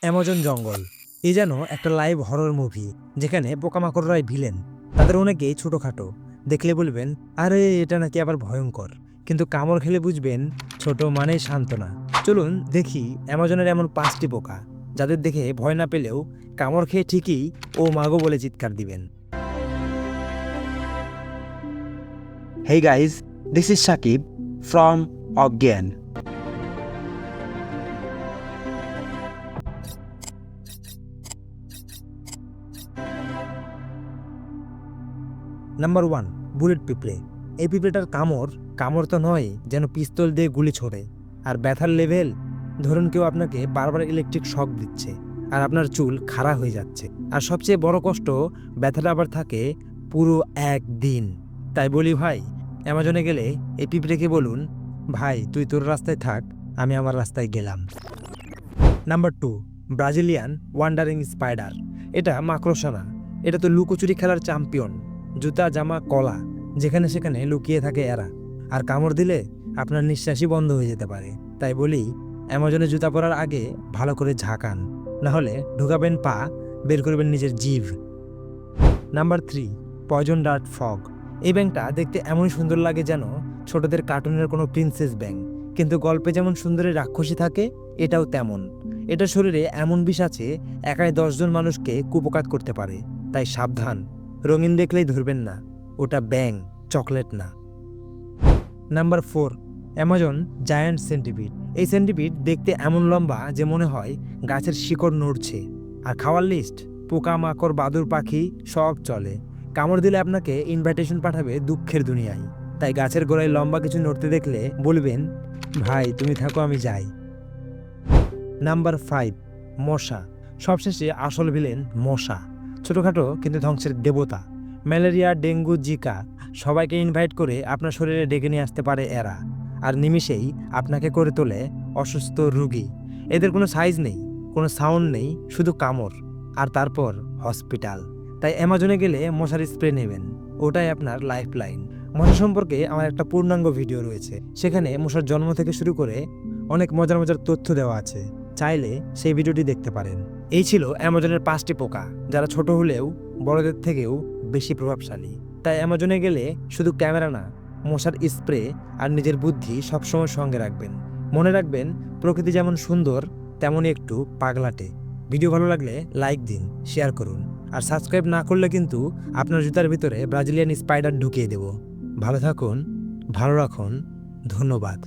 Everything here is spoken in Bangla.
অ্যামাজন জঙ্গল। এই যেন একটা লাইভ হরর মুভি যেখানে পোকামাকড়রাই ভিলেন তাদের অনেকেই ছোটোখাটো। দেখলে বলবেন, আরে, এটা নাকি আবার ভয়ঙ্কর। কিন্তু কামড় খেলে বুঝবেন, ছোট মানেই সান্ত্বনা। চলুন দেখি অ্যামাজনের এমন পাঁচটি পোকা, যাদের দেখে ভয় না পেলেও কামড় খেয়ে ঠিকই ও মাগো বলে চিৎকার দিবেন। Hey guys this is Sakib from Ogyan. Number one bullet পিঁপড়ে। এই পিঁপড়েটার কামড় কামড় তো নয়, যেন পিস্তল দিয়ে গুলি ছোড়ে। আর ব্যথার লেভেল ধরুন কেউ আপনাকে বারবার ইলেকট্রিক শক দিচ্ছে, আর আপনার চুল খাড়া হয়ে যাচ্ছে। আর সবচেয়ে বড় কষ্ট, ব্যথাটা আবার থাকে পুরো এক দিন তাই বলি ভাই, অ্যামাজনে গেলে এই পিঁপড়েকে বলুন, ভাই, তুই তোর রাস্তায় থাক, আমি আমার রাস্তায় গেলাম। Number two Brazilian wandering spider এটা মাকড়সা না এটা তো লুকোচুরি খেলার চ্যাম্পিয়ন জুতা, জামা, কলা, যেখানে সেখানে লুকিয়ে থাকে এরা। আর কামড় দিলে আপনার নিঃশ্বাসই বন্ধ হয়ে যেতে পারে। তাই বলি, অ্যামাজনে জুতা পরার আগে ভালো করে ঝাঁকান। নাহলে ঢুকাবেন পা, বের করবেন নিজের জিভ। Number three, poison dart frog. এই ব্যাংকটা দেখতে এমনই সুন্দর লাগে যেন ছোটদের কার্টুনের কোনো প্রিন্সেস ব্যাং কিন্তু গল্পে যেমন সুন্দরী রাক্ষসী থাকে, এটাও তেমন। এটা শরীরে এমন বিষ আছে, একাই দশজন মানুষকে কুপকাত করতে পারে। তাই সাবধান। রঙিন দেখলেই ধরবেন না। ওটা ব্যাং চকলেট না। Number four, Amazon giant centipede. এই সেন্টিপিড দেখতে এমন লম্বা যে মনে হয় গাছের শিকড় নড়ছে। আর খাওয়ার লিস্ট পোকা মাকড় বাদুর পাখি, সব চলে। কামড় দিলে আপনাকে ইনভাইটেশন পাঠাবে দুঃখের দুনিয়ায়। তাই গাছের গোড়ায় লম্বা কিছু নড়তে দেখলে বলবেন, ভাই, তুমি থাকো, আমি যাই। নাম্বার ফাইভ, মশা। সবশেষে আসল ভিলেন মশা। ছোটোখাটো কিন্তু ধ্বংসের দেবতা। ম্যালেরিয়া, ডেঙ্গু, জিকা, সবাইকে ইনভাইট করে আপনার শরীরে ডেকে নিয়ে আসতে পারে এরা। আর নিমিষেই আপনাকে করে তোলে অসুস্থ রুগী। এদের কোনো সাইজ নেই, কোনো সাউন্ড নেই, শুধু কামড়। আর তারপর হসপিটাল তাই অ্যামাজনে গেলে মশার স্প্রে নেবেন। ওটাই আপনার লাইফ লাইন মশা সম্পর্কে আমার একটা পূর্ণাঙ্গ ভিডিও রয়েছে। সেখানে মশার জন্ম থেকে শুরু করে অনেক মজার মজার তথ্য দেওয়া আছে। চাইলে সেই ভিডিওটি দেখতে পারেন। এই ছিল অ্যামাজনের পাঁচটি পোকা, যারা ছোট হলেও বড়দের থেকেও বেশি প্রভাবশালী। তাই অ্যামাজনে গেলে শুধু ক্যামেরা না, মশার স্প্রে আর নিজের বুদ্ধি সবসময় সঙ্গে রাখবেন। মনে রাখবেন, প্রকৃতি যেমন সুন্দর, তেমনই একটু পাগলাটে। ভিডিও ভালো লাগলে লাইক দিন, শেয়ার করুন। আর সাবস্ক্রাইব না করলে কিন্তু আপনার জুতার ভিতরে ব্রাজিলিয়ান স্পাইডার ঢুকিয়ে দেব। ভালো থাকুন, ভালো রাখুন, ধন্যবাদ।